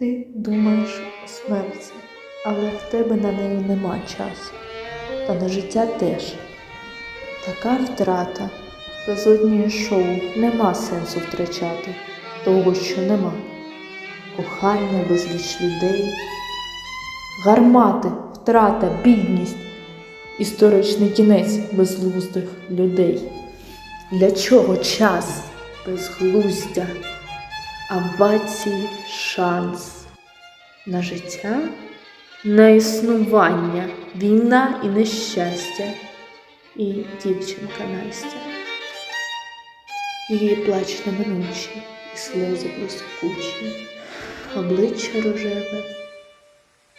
Ти думаєш у смерті, але в тебе на неї нема часу. Та на життя теж. Така втрата. Без однієї шоу нема сенсу втрачати того, що нема. Кохання, безліч людей, гармати, втрата, бідність, історичний кінець безглуздих людей. Для чого час безглуздя, авації, шанс на життя, на існування, війна і нещастя, і дівчинка Настя. Її плач неминучий, і сльози блискучі, обличчя рожеве,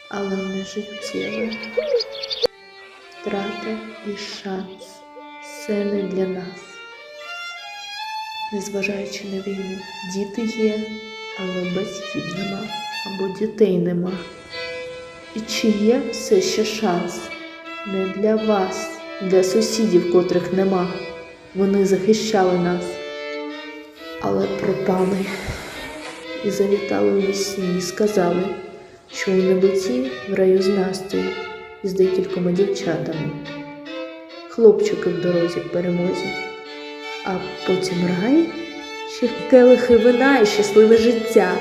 але не життєве. Втрата і шанс все не для нас. Незважаючи на війну, діти є, але батьків нема або дітей нема. І чи є все ще шанс? Не для вас, для сусідів, котрих нема. Вони захищали нас, але пропали і завітали у вісні і сказали, що у неботі в раю з Настею і з декількома дівчатами. Хлопчики в дорозі в перемозі, а потім рай, ще келихи вина і щасливе життя.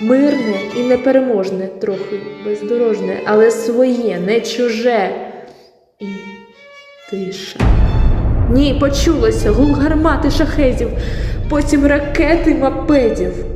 Мирне і непереможне, трохи бездорожне, але своє, не чуже. І тиша. Ні, почулося гул гармати шахезів, потім ракети мопедів.